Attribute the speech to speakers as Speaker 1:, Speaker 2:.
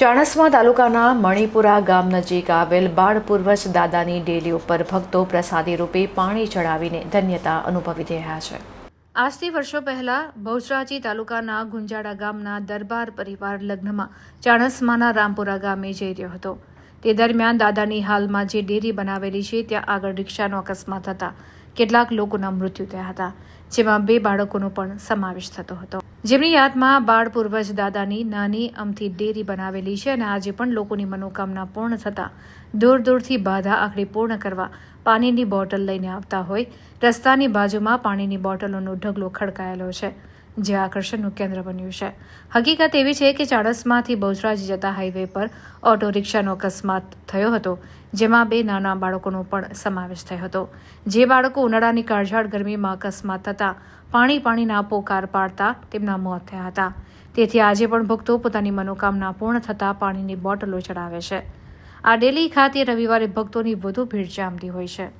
Speaker 1: ચાણસ્મા તાલુકાના મણિપુરા ગામ નજીક આવેલ બાળ પૂર્વજ દાદાની ડેલી ઉપર ભક્તો પ્રસાદી રૂપે પાણી ચડાવીને ધન્યતા અનુભવી રહ્યા છે. આજથી વર્ષો પહેલા બહુચરાજી તાલુકાના ગુંજાડા ગામના દરબાર પરિવાર લગ્નમાં ચાણસ્માના રામપુરા ગામે જઈ રહ્યો હતો. તે દરમિયાન દાદાની હાલમાં જે ડેરી બનાવેલી છે, ત્યાં આગળ રિક્ષાનો અકસ્માત થતા કેટલાક લોકોના મૃત્યુ થયા હતા, જેમાં બે બાળકોનો પણ સમાવેશ થતો હતો. જેમની યાદમાં બાળ પૂર્વજ દાદાની નાની અમથી ડેરી બનાવેલી છે અને આજે પણ લોકોની મનોકામના પૂર્ણ થતાં દૂર દૂરથી બાધા આખડી પૂર્ણ કરવા પાણીની બોટલ લઈને આવતા હોય. રસ્તાની બાજુમાં પાણીની બોટલોનો ઢગલો ખડકાયેલો છે. જે આકર્ષણનું કેન્દ્ર બન્યું છે. હકીકત એવી છે કે ચાણસ્માથી બહુચરાજ જતા હાઈવે પર ઓટો રિક્ષાનો અકસ્માત થયો હતો, જેમાં બે નાના બાળકોનો પણ સમાવેશ થયો હતો. જે બાળકો ઉનાળાની કાળઝાળ ગરમીમાં અકસ્માત થતાં, પાણી પાણીના પોકાર પાડતા તેમના મોત થયા હતા. તેથી આજે પણ ભક્તો પોતાની મનોકામના પૂર્ણ થતાં પાણીની બોટલો ચડાવે છે. આ ડેલી ખાતે રવિવારે ભક્તોની વધુ ભીડ જામતી હોય છે.